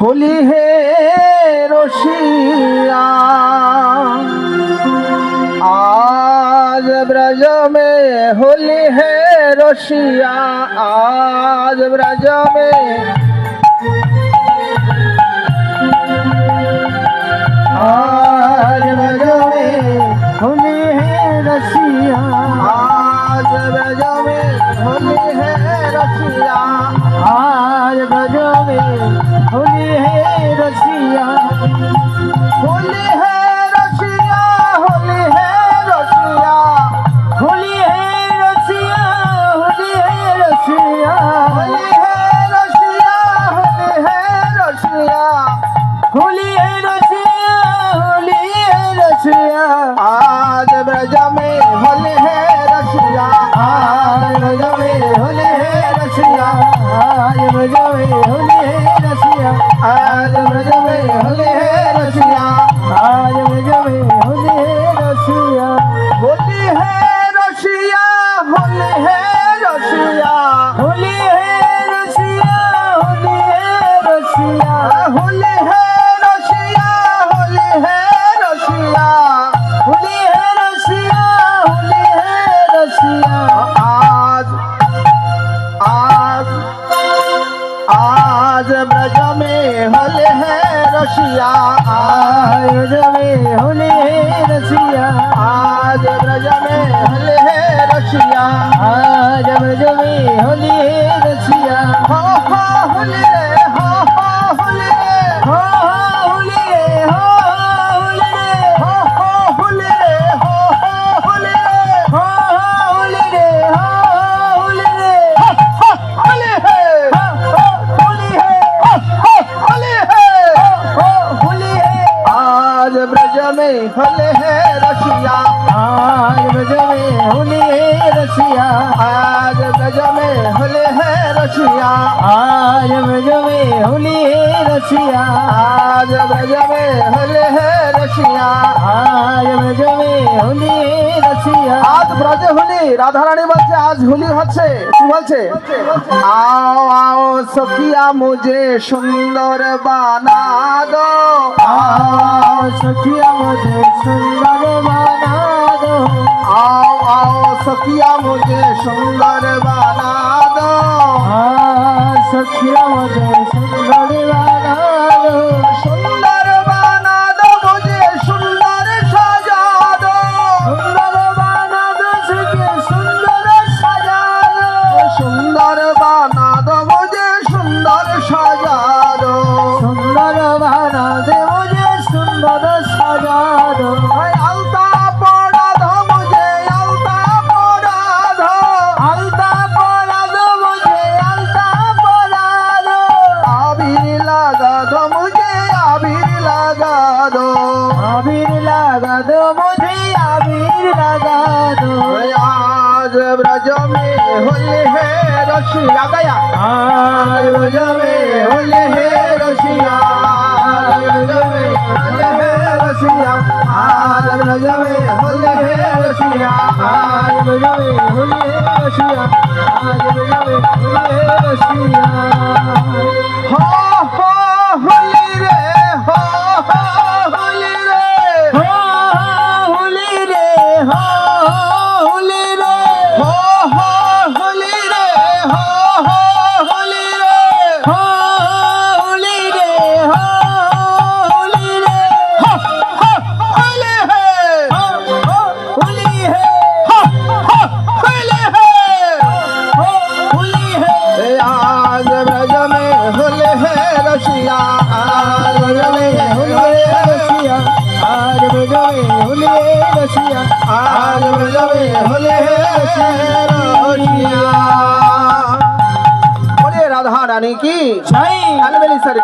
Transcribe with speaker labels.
Speaker 1: হলি হে রশিয়া। আজ ব্রজ মে হোলি হে রশিয়া। আজ ব্রজ মে होली है रसिया होली है रसिया होली है आज ब्रज में होली है रसिया आज ब्रज में होली है रसिया आज ब्रज में होली है रसिया आज ब्रज में होली है रसिया आज ब्रज में होली है रसिया होली है रसिया होली रसिया आज ब्रज में होली है रसिया। आज में होली है रसिया ब्रज में होली में होली है रसिया आज ब्रज में होली है रसिया आज ब्रज में होली है रसिया आज ब्रज में होली है रसिया आज ब्रज में होली है रसिया आज ब्रज में होली है रसिया আজ ব্রজে হোলি রাধা রানী বলছে আজ হোলি হচ্ছে কি বলছে আও আও সখিয়া মুঝে সুন্দর বানা দো আও আও সখী আমাদের সুন্দর বানা দো আও আও সখী আমাদের সুন্দর বানা দো সখী আমাদের ব্রজ মে হলে হে রসি লাগায়া ব্রজ মে হলে হে রসিয়া ব্রজ মে হলে হে রসিয়া রসিয়া রসিয়া होले रसिया आज बजावे होले रसिया దానికి అనుమతిస్తారు